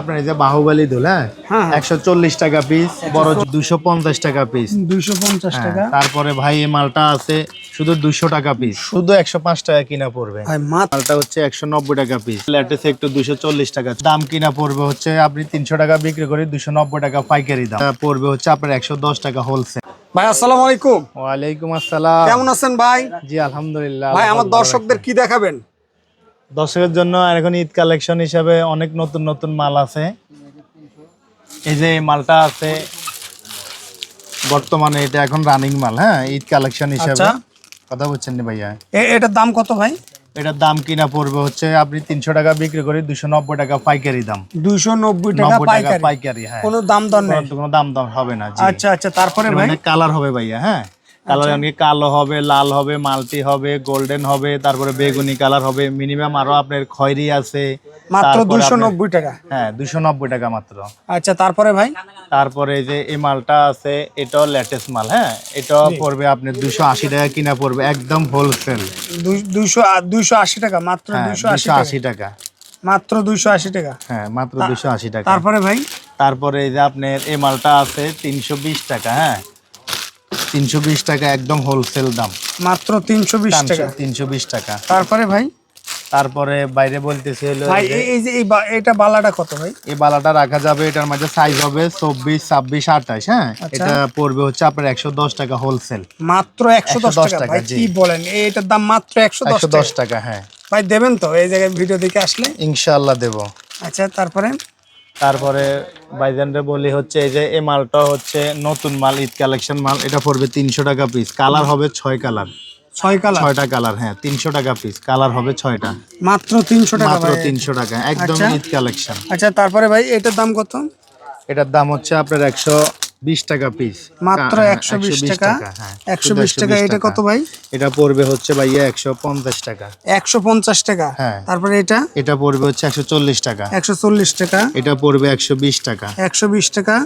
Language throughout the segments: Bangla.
আপনার এই যে বাহুবালি দুল হ্যাঁ? হ্যাঁ। একশো চল্লিশ টাকা পিস বড় দুশো পঞ্চাশ টাকা পিস দুইশো পঞ্চাশ টাকা। তারপরে ভাই এই মালটা আছে শুধু দুশো টাকা পিস শুধু একশো পাঁচ টাকা কিনা পড়বে। মালটা হচ্ছে একশো নব্বই টাকা পিস ল্যাটেস একটু দুশো চল্লিশ টাকা। দাম কিনা পড়বে হচ্ছে আপনি তিনশো টাকা বিক্রি করে দুশো নব্বই টাকা পাইকারি দাম। পড়বে হচ্ছে আপনার একশো দশ টাকা হোলসেল ভাই আসসালামু আলাইকুম। ওয়ালাইকুম আসসালাম। কেমন আছেন ভাই? জি আলহামদুলিল্লাহ ভাই আমার দর্শকদের কি দেখাবেন। দর্শকের জন্য আর এখন ঈদ কালেকশন হিসাবে অনেক নতুন নতুন মাল আছে। এই যে মালটা আছে বর্তমানে এটা এখন রানিং মাল হ্যাঁ? ঈদ কালেকশন হিসাবে। আচ্ছা। কথা বলছেন নি ভাইয়া? এটার দাম কত ভাই? এটার দাম কিনা পড়বে হচ্ছে আপনি তিনশো টাকা বিক্রি করে দুশো নব্বই টাকা পাইকারি দাম। দুইশো নব্বই টাকা পাইকারি। হ্যাঁ। কোনো দাম দর নেই। কোনো- দাম দাম হবে না আচ্ছা আচ্ছা তারপরে ভাই মানে কালার হবে ভাইয়া হ্যাঁ? কালার অনেক কালো হবে লাল হবে মাল্টি হবে গোল্ডেন হবে তারপরে বেগুনি কালার হবে মিনিমাম আরও আপনার খয়রি আছে মাত্র আপনার- নব্বই টাকা? হ্যাঁ দুশো নব্বই টাকা মাত্র। আচ্ছা তারপরে ভাই? তারপরে যে এই মালটা আছে এটাও লেটেস্ট মাল হ্যাঁ? এটাও পড়বে আপনার দুশো আশি টাকা কিনা পড়বে একদম হোলসেল আ- দুইশো আশি টাকা মাত্র হ্যাঁ দুশো টাকা। আশি টাকা। মাত্র দুইশো আশি টাকা? হ্যাঁ মাত্র দুশো আশি টাকা। তারপরে ভাই? তারপরে এই যে আপনার এই মালটা আছে তিনশো বিশ টাকা হ্যাঁ? তিনশো বিশ টাকা একদম হোলসেল দাম। মাত্র তিনশো বিশ টাকা? তিনশো বিশ টাকা। তারপরে ভাই? তারপরে বাইরে বলতেছে হলো ভাই এই- যে এই এটা বালাটা কত ভাই? এই বালাটা রাখা যাবে এটার মাঝে সাইজ হবে চব্বিশ ছাব্বিশ আঠাশ হ্যাঁ? আচ্ছা। এটা পড়বে হচ্ছে আপনার একশো দশ টাকা হোলসেল মাত্র একশো দশ 110 টাকা? কি বলেন? এটার দাম মাত্র একশো দশ টাকা। দশ টাকা হ্যাঁ। ভাই দেবেন তো? এই জায়গায় ভিডিও দেখে আসলে? ইনশাল্লাহ দেব। আচ্ছা তারপরে? তারপরে বাইজেন্ডে বলি হচ্ছে এই যে এই মালটা হচ্ছে নতুন মাল ঈদ কালেকশন মাল। এটা পড়বে তিনশো টাকা পিস কালার হবে ছয় কালার ছয় কালার ছয়টা কালার হ্যাঁ তিনশো টাকা পিস কালার হবে ছয়টা। মাত্র তিনশো টাকা মাত্র তিনশো টাকা। একদম আচ্ছা। ঈদ কালেকশন। আচ্ছা তারপরে ভাই এটার দাম কত? এটার দাম হচ্ছে আপনার একশো বিশ টাকা পিস মাত্র একশো বিশ টাকা? হ্যাঁ। একশো বিশ টাকা এটা কত ভাই? এটা পড়বে হচ্ছে ভাইয়া একশো পঞ্চাশ টাকা। একশো পঞ্চাশ টাকা? হ্যাঁ। তারপরে এটা? এটা পড়বে হচ্ছে একশো চল্লিশ টাকা। একশো চল্লিশ টাকা। এটা পড়বে একশো বিশ টাকা। একশো বিশ টাকা।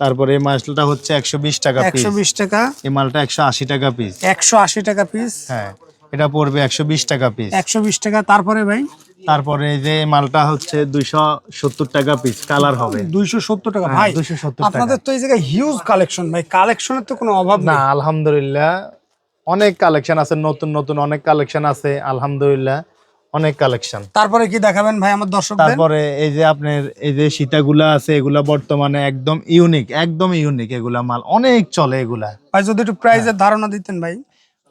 তারপরে এই মাছটা হচ্ছে একশো বিশ টাকা পিস একশো বিশ টাকা। এই মালটা একশো আশি টাকা পিস একশো আশি টাকা পিস হ্যাঁ। এটা পড়বে একশো বিশ টাকা পিস একশো বিশ টাকা। তারপরে ভাই? তারপরে এই যে মালটা হচ্ছে দুইশো সত্তর টাকা পিস কালার হবে। দুইশো সত্তর টাকা। হ্যাঁ, ভাই 270 টাকা। আপনাদের তো এই জায়গায় হিউজ কালেকশন ভাই। কালেকশনের তো কোনো অভাব না আলহামদুলিল্লাহ। অনেক কালেকশন আছে নতুন নতুন অনেক কালেকশন আছে আলহামদুলিল্লাহ। অনেক কালেকশন তারপরে কি দেখাবেন ভাই আমার দর্শকদের? তারপরে এই যে আপনার এই যে সীতাগুলা আছে এগুলা বর্তমানে একদম ইউনিক একদম ইউনিক এগুলা মাল। অনেক চলে এগুলা। ভাই যদি একটু প্রাইজের ধারণা দিতেন ভাই।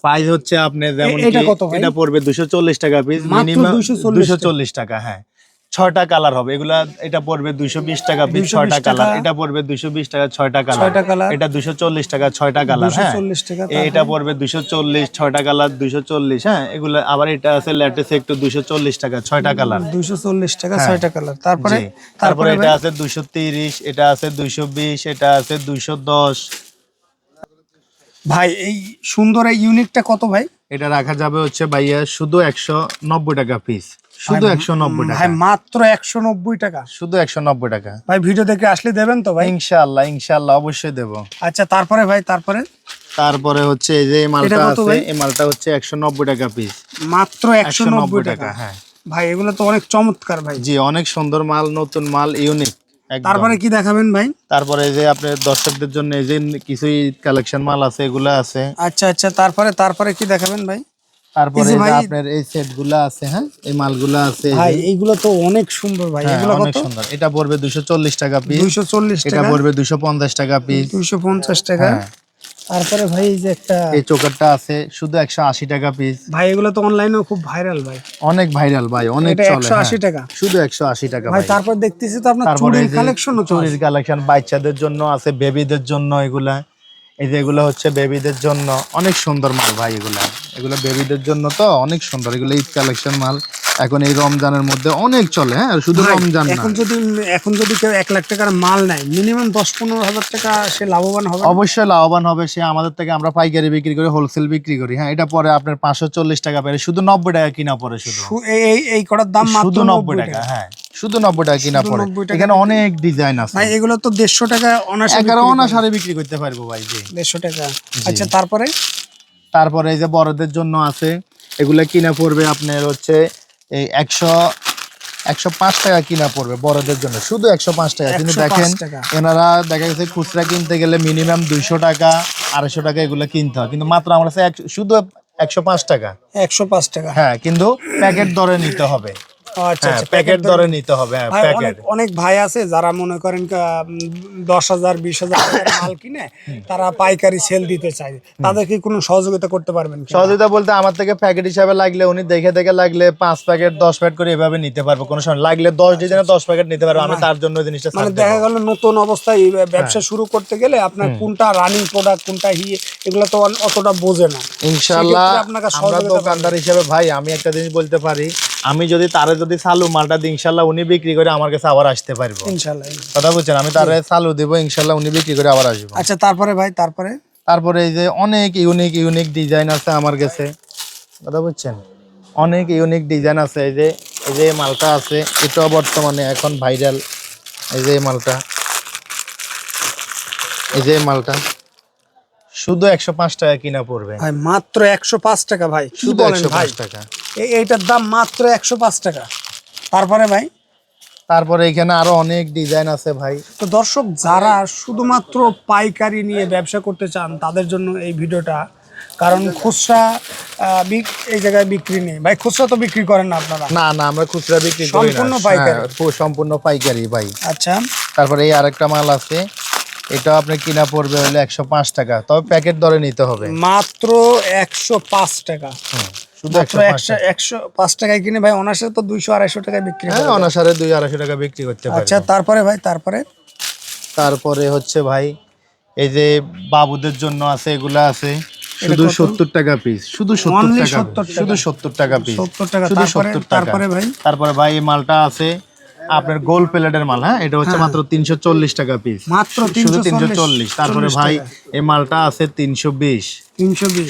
প্রাইস হচ্ছে আপনার যেমন এটা কত এটা পড়বে দুশো চল্লিশ টাকা পিস মিনিমাম 240 দুশো চল্লিশ টাকা। হ্যাঁ। ছয়টা কালার হবে। এগুলা এটা পড়বে দুইশো বিশ টাকা পিস ছয়টা কালার এটা পড়বে দুইশো বিশ টাকা ছয়টা কালার এটা দুশো চল্লিশ টাকা ছয়টা কালার হ্যাঁ। 240 টাকা, এ- এটা পড়বে দুইশো চল্লিশ ছয়টা কালার দুইশো চল্লিশ হ্যাঁ। এগুলো আবার এটা আছে লেটেস্ট একটু দুইশো চল্লিশ টাকা ছয়টা কালার দুইশো চল্লিশ টাকা ছয়টা কালার তারপরে? তারপরে তারপরে এটা আছে দুইশো তিরিশ এটা আছে দুইশো বিশ এটা আছে দুইশো দশ। ভাই এই সুন্দর এই ইউনিকটা কত ভাই? এটা রাখা যাবে হচ্ছে ভাইয়া শুধু একশো নব্বই টাকা পিস শুধু একশো নব্বই টাকা। মাত্র একশো নব্বই টাকা। শুধু একশো নব্বই টাকা। ভাই ভিডিও দেখে আসলে দেবেন তো ভাই? ইনশাআল্লাহ ইনশাআল্লাহ অবশ্যই দেব। আচ্ছা তারপরে ভাই তারপরে? তারপরে হচ্ছে এই যে এই মালটা আছে এই মালটা হচ্ছে একশো নব্বই টাকা পিস মাত্র একশো নব্বই টাকা হ্যাঁ। ভাই এগুলো তো অনেক চমৎকার ভাই। জি অনেক সুন্দর মাল নতুন মাল ইউনিক। তারপরে কি দেখাবেন ভাই? তারপরে এই যে আপনার দর্শকদের জন্য এই যে কিছু কালেকশন মাল আছে এগুলা আছে। আচ্ছা আচ্ছা তারপরে তারপরে কি দেখাবেন ভাই? তারপরে আপনার এই সেটগুলা আছে হ্যাঁ? এই মালগুলা আছে ভাই এইগুলো তো অনেক সুন্দর ভাই। হ্যাঁ, এগুলো অনেক কত? সুন্দর। এটা পড়বে দুশো চল্লিশ টাকা পিস দুইশো চল্লিশ এটা টাকা? পড়বে দুশো পঞ্চাশ টাকা পিস দুইশো পঞ্চাশ টাকা? হ্যাঁ। তারপরে ভাই এই যে একটা এই চোকারটা আছে শুধু একশো আশি টাকা পিস ভাই এগুলো তো অনলাইনেও খুব ভাইরাল ভাই। অনেক ভাইরাল ভাই অনেক চলে একশো আশি হ্যাঁ। টাকা। শুধু একশো আশি টাকা ভাই তারপর দেখতেছি তো আপনার চুরির কালেকশনও চুরির কালেকশন বাচ্চাদের জন্য আছে বেবিদের জন্য এগুলা। এই যে এগুলো হচ্ছে বেবিদের জন্য। অনেক সুন্দর মাল ভাই এগুলা। এগুলো বেবিদের জন্য তো অনেক সুন্দর। এগুলো ঈদ কালেকশন মাল। এখন এই রমজানের মধ্যে অনেক চলে হ্যাঁ? শুধু রমজান এখন যদি এখন যদি কেউ এক লাখ টাকার মাল নেয় মিনিমাম দশ পনেরো হাজার টাকা সে লাভবান হবে অবশ্যই লাভবান হবে সে আমাদের থেকে আমরা পাইকারি বিক্রি করি হোলসেল বিক্রি করি হ্যাঁ? এটা পরে আপনার পাঁচশো চল্লিশ টাকা পেরে শুধু নব্বই টাকা কিনা পরে শুধু। এই এই- কটার দাম শুধু নব্বই টাকা হ্যাঁ? শুধু নব্বই টাকা কিনা পড়ে এখানে অনেক ডিজাইন আছে। ভাই এগুলো তো দেড়শো টাকা অনার্স এগারো অনা সারে বিক্রি করতে পারব ভাই জি। দেড়শো টাকা। আচ্ছা তারপরে? তারপরে এই যে বড়দের জন্য আছে এগুলা কিনা পড়বে আপনার হচ্ছে এই একশো একশো পাঁচ টাকা কিনা পড়বে বড়দের জন্য। শুধু একশো পাঁচ টাকা। কিন্তু দেখেন এনারা দেখা গেছে খুচরা কিনতে গেলে মিনিমাম দুইশো টাকা আড়াইশো টাকা এগুলো কিনতে হয়। কিন্তু মাত্র আমার কাছে শুধু একশো পাঁচ টাকা। একশো পাঁচ টাকা। হ্যাঁ কিন্তু প্যাকেট দরে নিতে হবে। আচ্ছা হ্যাঁ আচ্ছা প্যাকেট দরে নিতে হবে প্যাকেট অনেক ভাই আছে যারা মনে করেন দশ হাজার বিশ হাজার মাল কিনে তারা পাইকারি সেল দিতে চায়। তাদেরকে কোনো সহযোগিতা করতে পারবেন সহযোগিতা বলতে আমার থেকে প্যাকেট হিসাবে লাগলে উনি দেখে দেখে লাগলে পাঁচ প্যাকেট দশ প্যাকেট করে এভাবে নিতে পারব কোনো সময় লাগলে দশ ডিজাইনে দশ প্যাকেট নিতে পারব আমি তার জন্য জিনিসটা মানে দেখা গেল নতুন অবস্থায় ব্যবসা হ্যাঁ। শুরু করতে গেলে আপনার কোনটা রানিং প্রোডাক্ট কোনটা হিয়ে এগুলো তো অতটা বোঝে না। ইনশাল্লাহ আপনাকে আমরা দোকানদার হিসেবে ভাই আমি একটা জিনিস বলতে পারি আমি যদি তারে যদি চালু মালটা দিই ইনশাল্লাহ উনি বিক্রি করে আমার কাছে আবার আসতে পারব। ইনশাল্লাহ কথা বলছেন আমি তারে চালু দেবো ইনশাল্লাহ উনি বিক্রি করে আবার আসব। আচ্ছা তারপরে ভাই তারপরে? তারপরে এই যে অনেক ইউনিক ইউনিক ডিজাইন আছে আমার কাছে। কথা বুঝছেন? অনেক ইউনিক ডিজাইন আছে। এই যে এই যে মালটা আছে এটাও বর্তমানে এখন ভাইরাল এই যে মালটা। এই যে মালটা। শুধু একশো পাঁচ টাকা কিনা পড়বে। মাত্র একশো পাঁচ টাকা ভাই। শুধু একশো পাঁচ টাকা। এইটার দাম মাত্র একশো পাঁচ টাকা। তারপরে ভাই? তারপরে এখানে আরও অনেক ডিজাইন আছে ভাই। তো দর্শক যারা শুধুমাত্র পাইকারি নিয়ে ব্যবসা করতে চান তাদের জন্য এই ভিডিওটা। কারণ খুচরা এই জায়গায় বিক্রি নেই। ভাই খুচরা তো বিক্রি করেন না আপনারা? না না আমরা খুচরা বিক্রি করি সম্পূর্ণ পাইকারি? হ্যাঁ, সম্পূর্ণ পাইকারি ভাই। আচ্ছা। তারপরে এই আরেকটা মাল আছে। এটা আপনার কিনা পড়বে হলে একশো পাঁচ টাকা। তবে প্যাকেট দরে নিতে হবে। মাত্র একশো পাঁচ টাকা। মাত্র একশো পাঁচ একশো একশো পাঁচ টাকায় কিনে ভাই অনার্সে তো দুইশো আড়াইশো টাকায় বিক্রি হ্যাঁ করে দুই আড়াইশো টাকা বিক্রি করতে পারে আচ্ছা তারপরে ভাই তারপরে? তারপরে হচ্ছে ভাই এই যে বাবুদের জন্য আছে এগুলা আছে। শুধু সত্তর টাকা পিস শুধু সত্তর টাকা। শুধু সত্তর টাকা পিস সত্তর টাকা শুধু তারপরে সত্তর তারপরে ভাই? তারপরে ভাই এই মালটা আছে আপনার গোল প্লেটের মাল হ্যাঁ? এটা হচ্ছে মাত্র তিনশো চল্লিশ টাকা পিস মাত্র শুধু তিনশো চল্লিশ তারপরে ভাই এই মালটা আছে তিনশো বিশ।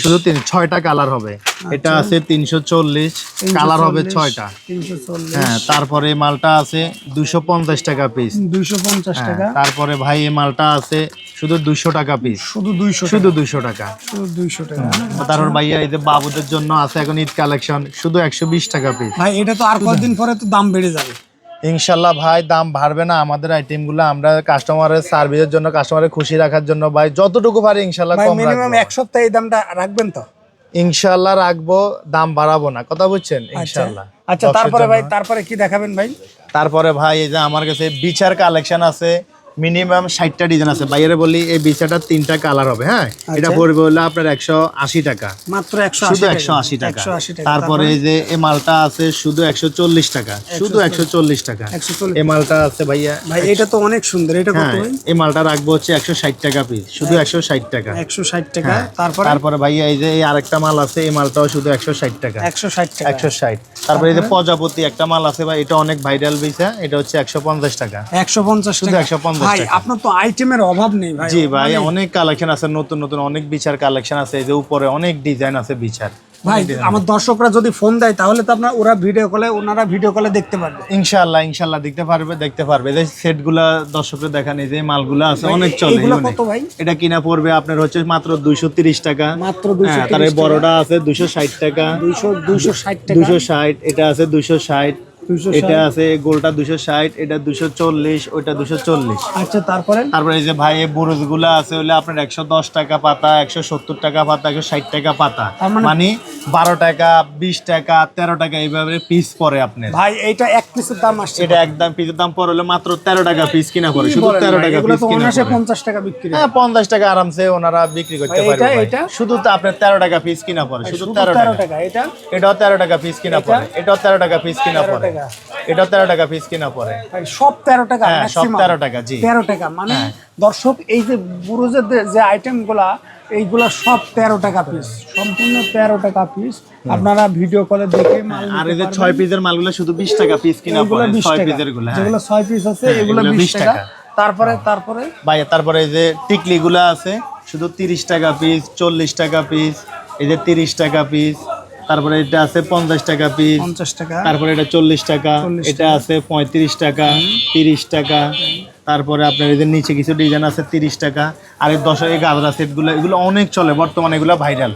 শুধু তিন ছয়টা কালার হবে। এটা আছে তিনশো চল্লিশ কালার হবে ছয়টা। হ্যাঁ তারপরে এই মালটা আছে দুশো পঞ্চাশ টাকা পিস দুইশো পঞ্চাশ টাকা। তারপরে ভাই এই মালটা আছে শুধু দুইশো টাকা পিস শুধু দুইশো শুধু দুইশো টাকা। দুইশো টাকা। তারপর ভাইয়া এই যে বাবুদের জন্য আছে এখন ঈদ কালেকশন শুধু একশো বিশ টাকা পিস ভাই এটা তো আর কয়েকদিন পরে তো দাম বেড়ে যাবে। ইনশাল্লাহ ভাই দাম বাড়বে না। আমাদের আইটেমগুলো আমরা কাস্টমারের সার্ভিসের জন্য কাস্টমারের খুশি রাখার জন্য ভাই যতটুকু পারি ইনশাল্লাহ কম মিনিমাম এক সপ্তাহ এই দামটা রাখবেন তো? ইনশাল্লাহ রাখব দাম বাড়াবো না। কথা বুঝছেন? ইনশাল্লাহ। আচ্ছা তারপরে ভাই তারপরে কি দেখাবেন ভাই? তারপরে ভাই এই যে আমার কাছে বিচার কালেকশন আছে। মিনিমাম ষাটটা ডিজাইন আছে। বাইরে বলি এই বিচারটা তিনটা কালার হবে হ্যাঁ? এটা পড়বে হলো আপনার একশো আশি টাকা। মাত্র একশো শুধু একশো আশি টাকা। তারপরে যে এই মালটা আছে শুধু একশো চল্লিশ টাকা। শুধু একশো চল্লিশ টাকা। এই মালটা আছে ভাইয়া ভাই এটা তো অনেক সুন্দর। এটা কত হ্যাঁ এই মালটা রাখব হচ্ছে একশো ষাট টাকা পিস শুধু একশো ষাট টাকা। একশো ষাট টাকা। হ্যাঁ। তারপরে? তারপরে ভাইয়া এই যে এই আরেকটা মাল আছে এই মালটাও শুধু একশো ষাট টাকা। একশো ষাট টাকা। একশো ষাট। তারপরে এই যে প্রজাপতি একটা মাল আছে ভাই এটা অনেক ভাইরাল বিছা এটা হচ্ছে একশো পঞ্চাশ টাকা। একশো পঞ্চাশ শুধু একশো 150 ভাই আপনার তো আইটেমের অভাব নেই ভাই জি ভাই অনেক কালেকশন আছে নতুন নতুন অনেক বিচার কালেকশন আছে এই যে উপরে অনেক ডিজাইন আছে বিচার। ভাই আমার দর্শকরা যদি ফোন দেয় তাহলে তো আপনার ওরা ভিডিও কলে ওনারা ভিডিও কলে দেখতে পারবে। ইনশাআল্লাহ ইনশাআল্লাহ দেখতে পারবে দেখতে পারবে। যে সেটগুলা দর্শকদের দেখান এই যে মালগুলা আছে অনেক চলে কত ভাই? এটা কিনা পড়বে আপনার হচ্ছে মাত্র দুইশো তিরিশ টাকা। মাত্র দুইশো হ্যাঁ তার বড়টা আছে দুইশো ষাট টাকা। দুইশো দুইশো ষাট টাকা। দুইশো ষাট এটা আছে দুইশো ষাট। 260 এটা আছে গোলটা দুশো ষাট এটা দুশো চল্লিশ ওইটা দুশো চল্লিশ। আচ্ছা তারপরে? তারপরে এই যে ভাই এই বুরুজগুলা আছে হলে আপনার একশো দশ টাকা পাতা একশো সত্তর টাকা পাতা একশো ষাট টাকা পাতা। মানে- মানে বারো টাকা বিশ টাকা তেরো টাকা এইভাবে পিস পরে আপনার। ভাই এইটা এক পিসের দাম আসছে। এটা একদম পিসের দাম পরে হলো মাত্র তেরো টাকা পিস কিনা পরে শুধু তেরো টাকা পিস কিনা পঞ্চাশ টাকা বিক্রি হ্যাঁ। পঞ্চাশ টাকা আরামসে ওনারা বিক্রি করতে এটা- শুধু তো আপনার তেরো টাকা পিস কিনা পরে শুধু তেরো টাকা। এটা? এটাও তেরো টাকা পিস কিনা পরে এটাও তেরো টাকা পিস কিনা পরে এটাও তেরো টাকা পিস কিনা পরে। সব তেরো টাকা হ্যাঁ সব তেরো টাকা জি। তেরো টাকা মানে দর্শক এই যে বুরুজের যে- এইগুলা সব তেরো টাকা পিস সম্পূর্ণ তেরো টাকা পিস আপনারা ভিডিও কলে দেখে মাল আর এই যে ছয় পিসের মালগুলো শুধু বিশ টাকা পিস কিনা পরে ছয় পিসেরগুলো হ্যাঁ। যেগুলো ছয় পিস আছে হ্যাঁ, এগুলো বিশ টাকা। তারপরে তারপরে? ভাই তারপরে এই যে টিকলি গুলা আছে শুধু তিরিশ টাকা পিস চল্লিশ টাকা পিস এই যে তিরিশ টাকা পিস তারপরে এটা আছে পঞ্চাশ টাকা পিস পঞ্চাশ টাকা। তারপরে এটা চল্লিশ টাকা। এটা আছে পঁয়ত্রিশ টাকা তিরিশ টাকা। তারপরে আপনার এই যে নিচে কিছু ডিজাইন আছে তিরিশ টাকা। আর এই দশ এই গাজরা সেটগুলো এগুলো অনেক চলে। বর্তমানে এগুলো ভাইরাল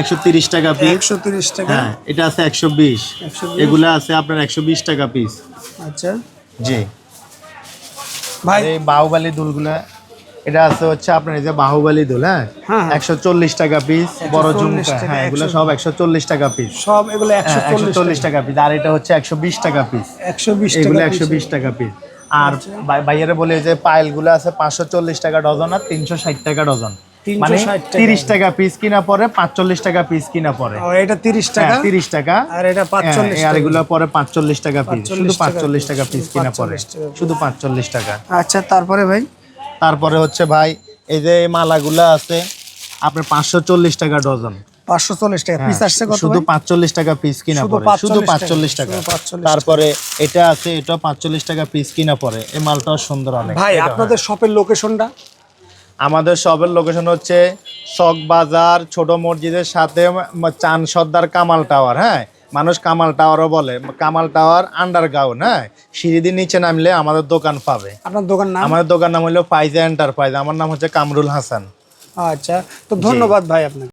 একশো তিরিশ টাকা পিস একশো তিরিশ টাকা। হ্যাঁ এটা আছে একশো বিশ। 120 এগুলো আছে আপনার একশো বিশ টাকা পিস আচ্ছা। জি। ভাই এই বাহুবালি দুলগুলা এটা আছে হচ্ছে আপনার এই যে বাহুবালি দুল হ্যাঁ? হ্যাঁ, হ্যাঁ। একশো চল্লিশ টাকা পিস বড় ঝুমকা। হ্যাঁ এগুলো সব একশো চল্লিশ টাকা পিস সব এগুলো একশো একশো চল্লিশ টাকা। পিস আর এটা হচ্ছে একশো বিশ টাকা পিস একশো বিশ এগুলো একশো বিশ টাকা পিস আর আচ্ছা। ভাই- ভাইয়ারা বলে যে পায়েলগুলো আছে পাঁচশো চল্লিশ টাকা ডজন আর তিনশো ষাট টাকা ডজন। মানে তিরিশ টাকা পিস কিনা পরে পাঁচচল্লিশ টাকা পিস কিনা পরে। এটা তিরিশ টাকা? তিরিশ টাকা। আর এটা পাঁচচল্লিশ হ্যাঁ, আর এগুলো পরে পাঁচচল্লিশ টাকা পিস শুধু পাঁচচল্লিশ টাকা পিস কিনা পরে। শুধু পাঁচচল্লিশ টাকা। আচ্ছা তারপরে ভাই? তারপরে হচ্ছে ভাই এই যে মালাগুলা আছে আপনার পাঁচশো চল্লিশ টাকা ডজন। পাঁচশো চল্লিশ টাকা পিস আসছে হ্যাঁ, শুধু পাঁচচল্লিশ টাকা পিস কিনা শুধু পড়ে শুধু পাঁচচল্লিশ টাকা শুধু 45 তারপরে এটা আছে এটা পাঁচচল্লিশ টাকা পিস কিনা পড়ে এই মালটাও সুন্দর অনেক। ভাই আপনাদের শপের লোকেশনটা আমাদের সবের লোকেশন হচ্ছে শখ বাজার ছোট মসজিদের সাথে চান সর্দার কামাল টাওয়ার হ্যাঁ? মানুষ কামাল টাওয়ারও বলে কামাল টাওয়ার আন্ডারগ্রাউন্ড হ্যাঁ? সিঁড়ি দিয়ে নিচে নামলে আমাদের দোকান পাবে। আপনার দোকান নাম? আমাদের দোকান নাম হলো ফাইজা এন্টারপ্রাইজ আমার নাম হচ্ছে কামরুল হাসান। আচ্ছা তো ধন্যবাদ ভাই আপনাকে।